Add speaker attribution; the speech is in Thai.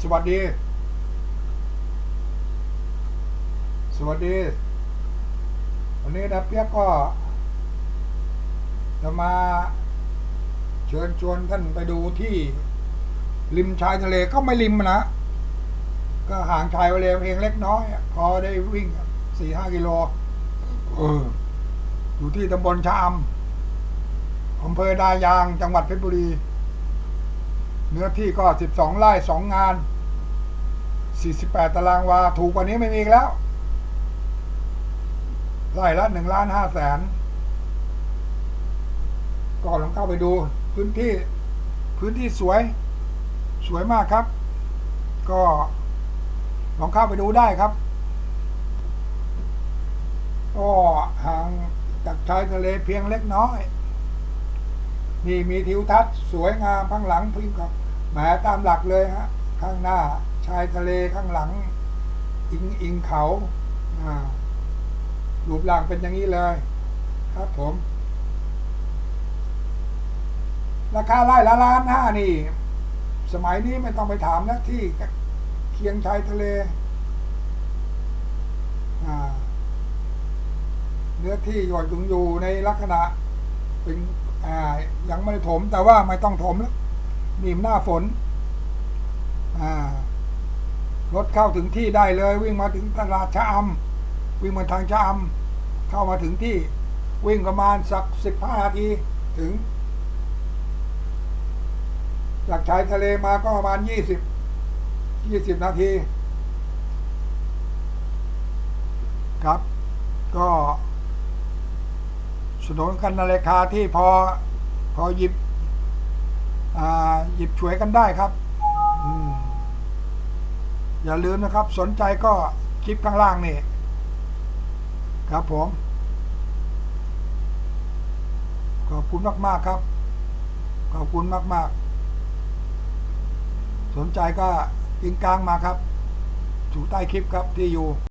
Speaker 1: สวัสดี สวัสดี วันนี้นะเปียกก็ จะมาเชิญชวนท่านไปดูที่ ริมชายทะเลก็ไม่ริมนะ ก็ห่างชายทะเลเพียงเล็กน้อย พอได้วิ่งสี่ห้ากิโลเอออยู่ที่ตำบลชะอำอำเภอดายางจังหวัดเพชรบุรี เนื้อที่ก็สิบสองไร่สองงานสี่สิบแปดตารางวา ถูกกว่านี้ไม่มีอีกแล้ว ไร่ละหนึ่งล้านห้าแสนก็ลองเข้าไปดูพื้นที่พื้นที่สวย สวยมากครับ ก็ลองเข้าไปดูได้ครับก็ห่างจากชายทะเลเพียงเล็กน้อย นี่มีทิวทัศน์สวยงามข้างหลังพิงกับ หมตามหลักเลยฮะ ข้างหน้าชายทะเลข้างหลัง อิงอิงเขาอ่ารูปร่างเป็นอย่างนี้เลย ครับผม ราคาไร่ละล้านห้านี่ สมัยนี้ไม่ต้องไปถามนะที่เคียงชายทะเลอ่าเนื้อที่หยดยุงอยู่ในลักษณะ เป็นอ่ายังไม่ถมแต่ว่าไม่ต้องถมแล้ว นี่มันหน้าฝนอ่ารถเข้าถึงที่ได้เลย วิ่งมาถึงตลาดชะอำวิ่งมาทางชะอำเข้ามาถึงที่ วิ่งประมาณสักสิบห้านาทีถึงจากชายทะเลมาก็ประมาณยี่สิบยี่สิบนาที ครับ ก็สนนกันในราคาที่พอพอหยิบอ่า หยิบฉวยกันได้ครับออย่าลืมนะครับ สนใจก็คลิปข้างล่างนี่ครับผม ขอบคุณมากๆครับ ขอบคุณมาก ๆ สนใจก็กินกลางมาครับถูใต้คลิปครับที่อยู่